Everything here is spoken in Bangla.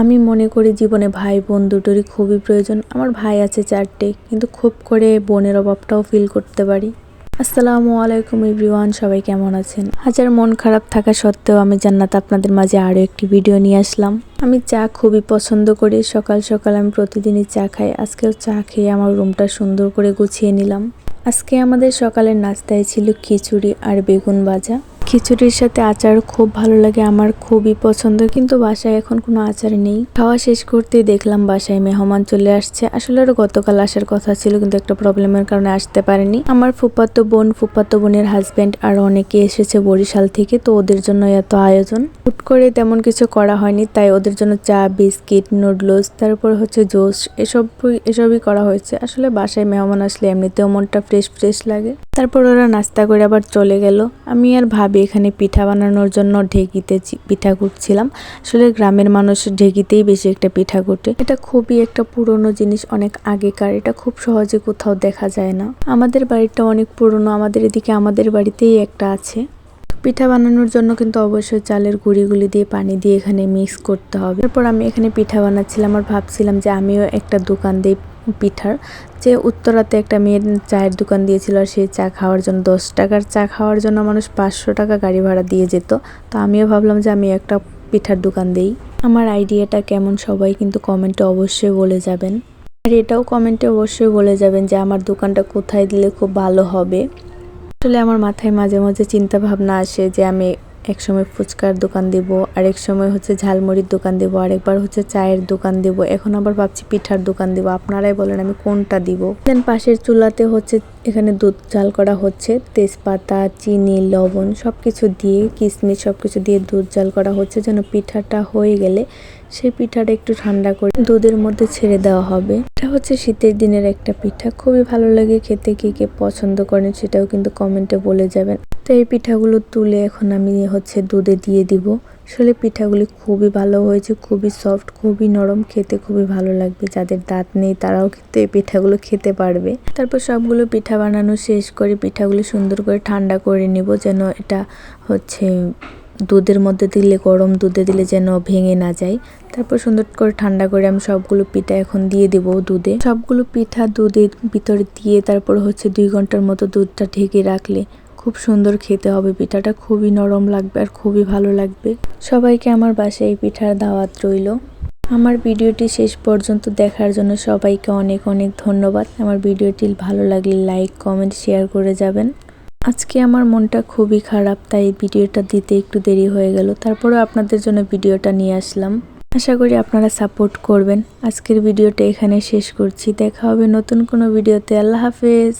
আমি মনে করি জীবনে ভাই বোন দুটোরই খুবই প্রয়োজন। আমার ভাই আছে চারটে, কিন্তু খুব করে বোনের অভাবটাও ফিল করতে পারি। আসসালামু আলাইকুম এভরিওয়ান সবাই কেমন আছেন? হাজার মন খারাপ থাকা সত্ত্বেও আমি জান্নাত আপনাদের মাঝে আরও একটি ভিডিও নিয়ে আসলাম। আমি চা খুবই পছন্দ করি, সকাল সকাল আমি প্রতিদিনই চা খাই। আজকেও চা খেয়ে আমার রুমটা সুন্দর করে গুছিয়ে নিলাম। আজকে আমাদের সকালের নাস্তায় ছিল খিচুড়ি আর বেগুন ভাজা। খিচুড়ির সাথে আচার খুব ভালো লাগে, আমার খুবই পছন্দ। কিন্তু বাসায় এখন কোনো আচার নেই। খাওয়া শেষ করতেই দেখলাম বাসায় মেহমান চলে আসছে। আসলে ওর গতকাল আসার কথা ছিল, কিন্তু একটা প্রবলেমের কারণে আসতে পারেনি। আমার ফুপাতো বোন ফুপাতো বোনের হাজব্যান্ড আর অনেকে এসেছে বরিশাল থেকে, তো ওদের জন্য এত আয়োজন। হুট করে তেমন কিছু করা হয়নি, তাই ওদের জন্য চা, বিস্কিট নুডলস তারপর হচ্ছে জোস, এসব, এসবই করা হয়েছে। আসলে বাসায় মেহমান আসলে এমনিতেও মনটা ফ্রেশ ফ্রেশ লাগে। তারপর ওরা নাস্তা করে আবার চলে গেল। আমি আর ভাবি এখানে পিঠা বানানোর জন্য ঢেকিতে পিঠা কুটছিলাম আসলে গ্রামের মানুষ ঢেকিতেই বেশি একটা পিঠা কুটে এটা খুবই একটা পুরনো জিনিস, অনেক আগেকার। এটা খুব সহজে কোথাও দেখা যায় না। আমাদের বাড়িটা অনেক পুরনো, আমাদের এদিকে আমাদের বাড়িতেই একটা আছে। পিঠা বানানোর জন্য কিন্তু অবশ্যই চালের গুঁড়িগুলি দিয়ে পানি দিয়ে এখানে মিক্স করতে হবে। তারপর আমি এখানে পিঠা বানাচ্ছিলাম আর ভাবছিলাম যে আমিও একটা দোকান দিই পিঠার। যে উত্তরাতে একটা মেয়ের চায়ের দোকান দিয়েছিল আর সেই চা খাওয়ার জন্য দশ টাকার চা খাওয়ার জন্য মানুষ পাঁচশো টাকা গাড়ি ভাড়া দিয়ে যেত। তো আমিও ভাবলাম যে আমি একটা পিঠার দোকান দিই। আমার আইডিয়াটা কেমন সবাই কিন্তু কমেন্টে অবশ্যই বলে যাবেন। আর এটাও কমেন্টে অবশ্যই বলে যাবেন যে আমার দোকানটা কোথায় দিলে খুব ভালো হবে। আসলে আমার মাথায় মাঝে মাঝে চিন্তা ভাবনা আসে যে আমি এক সময় ফুচকার দোকান দিব আরেক সময় হচ্ছে ঝালমুড়ির দোকান দিব, আরেকবার হচ্ছে চায়ের দোকান দিব। এখন আবার ভাবছি পিঠার দোকান দিব। আপনারাই বলেন আমি কোনটা দিব। দেন পাশের চুলাতে হচ্ছে এখানে দুধ জাল করা হচ্ছে। তেজপাতা, চিনি, লবণ সব কিছু দিয়ে কিশমিশ সব কিছু দিয়ে দুধ জাল করা হচ্ছে যেন পিঠাটা হয়ে গেলে সেই পিঠাটা একটু ঠান্ডা করে দুধের মধ্যে ছেড়ে দেওয়া হবে। এটা হচ্ছে শীতের দিনের একটা পিঠা। খুবই ভালো লাগে খেতে, কে কে পছন্দ করেন সেটাও কিন্তু কমেন্টে বলে যাবেন। তো এই পিঠাগুলো তুলে এখন আমি হচ্ছে দুধে দিয়ে দিব। আসলে পিঠাগুলি খুবই ভালো হয়েছে, খুবই সফট খুবই নরম, খেতে খুবই ভালো লাগবে। যাদের দাঁত নেই তারাও কিন্তু এই পিঠাগুলো খেতে পারবে। তারপর সবগুলো পিঠা বানানো শেষ করে পিঠাগুলি সুন্দর করে ঠান্ডা করে নিব যেন এটা হচ্ছে দুধের মধ্যে দিলে, গরম দুধে দিলে যেন ভেঙে না যায়। তারপর সুন্দর করে ঠান্ডা করে আমি সবগুলো পিঠা এখন দিয়ে দেবো দুধে। সবগুলো পিঠা দুধের ভিতরে দিয়ে তারপর হচ্ছে দুই ঘণ্টার মতো দুধটা ঢেকে রাখলে খুব সুন্দর খেতে হবে, পিঠাটা খুবই নরম লাগবে আর খুবই ভালো লাগবে। সবাইকে আমার বাসায় এই পিঠার দাওয়াত রইল। আমার ভিডিওটি শেষ পর্যন্ত দেখার জন্য সবাইকে অনেক অনেক ধন্যবাদ। আমার ভিডিওটি ভালো লাগলে লাইক, কমেন্ট, শেয়ার করে যাবেন। আজকে আমার মনটা খুবই খারাপ, তাই ভিডিওটা দিতে একটু দেরি হয়ে গেল। তারপরেও আপনাদের জন্য ভিডিওটা নিয়ে আসলাম। আশা করি আপনারা সাপোর্ট করবেন। আজকের ভিডিওটা এখানে শেষ করছি। দেখা হবে নতুন কোনো ভিডিওতে। আল্লাহ হাফেজ।